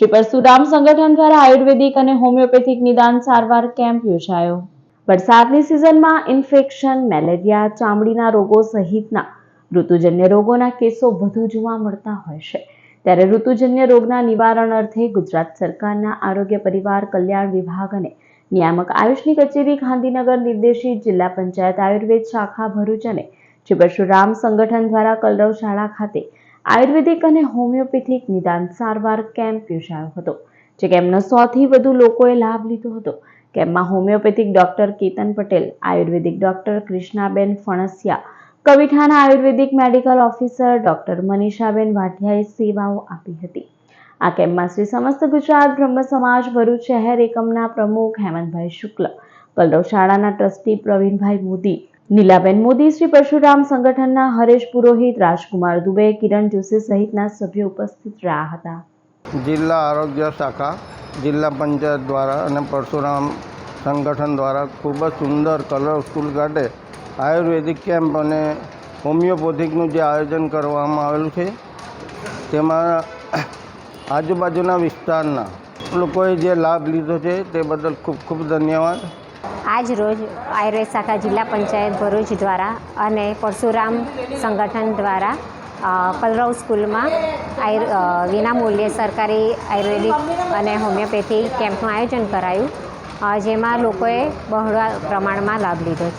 શ્રી પરશુરામ સંગઠન દ્વારા આયુર્વેદિક અને હોમિયોપેથિક નિદાન સારવાર કેમ્પ યોજાયો. વરસાદની સિઝનમાં ઇન્ફેક્શન, મેલેરિયા, ચામડીના રોગો સહિતના ઋતુજન્ય રોગોના કેસો વધુ જોવા મળતા હોય છે. ત્યારે ઋતુજન્ય રોગના નિવારણ અર્થે ગુજરાત સરકારના આરોગ્ય પરિવાર કલ્યાણ વિભાગ અને નિયામક આયુષની કચેરી ગાંધીનગર નિર્દેશિત જિલ્લા પંચાયત આયુર્વેદ શાખા ભરૂચ અને શ્રી પરશુરામ સંગઠન દ્વારા કલરવ શાળા ખાતે આયુર્વેદિક અને હોમિયોપેથિક નિદાન સારવાર કેમ્પ યોજાયો હતો, જે કેમ્પનો સોથી વધુ લોકોએ લાભ લીધો હતો. કેમ્પમાં homeopathic doctor Ketan Patel, ayurvedic doctor Krishnaben Phansiya કવિઠાના ayurvedic medical officer doctor Manishaben વાઢિયાએ સેવાઓ આપી હતી. આ કેમ્પમાં શ્રી સમસ્ત ગુજરાત બ્રહ્મ સમાજ ભરૂચ શહેર એકમના પ્રમુખ હેમંતભાઈ શુક્લ, કલરવ શાળાના ટ્રસ્ટી પ્રવીણભાઈ મોદી નીલાબેન મોદી, શ્રી પરશુરામ સંગઠનના હરેશ પુરોહિત, રાજકુમાર દુબે, કિરણ જોશી સહિતના સભ્યો ઉપસ્થિત રહ્યા હતા. જિલ્લા આરોગ્ય શાખા, જિલ્લા પંચાયત દ્વારા અને પરશુરામ સંગઠન દ્વારા ખૂબ જ સુંદર કલરફુલ ગાર્ડે આયુર્વેદિક કેમ્પ અને હોમિયોપેથિકનું જે આયોજન કરવામાં આવેલું છે, તેમાં આજુબાજુના વિસ્તારના લોકોએ જે લાભ લીધો છે તે બદલ ખૂબ ખૂબ ધન્યવાદ. આજ રોજ આયુર્વેદ શાખા જિલ્લા પંચાયત ભરૂચ દ્વારા અને પરશુરામ સંગઠન દ્વારા કલરવ સ્કૂલમાં આયુર વિનામૂલ્યે સરકારી આયુર્વેદિક અને હોમિયોપેથી કેમ્પનું આયોજન કરાયું જેમાં લોકોએ બહોળા પ્રમાણમાં લાભ લીધો છે.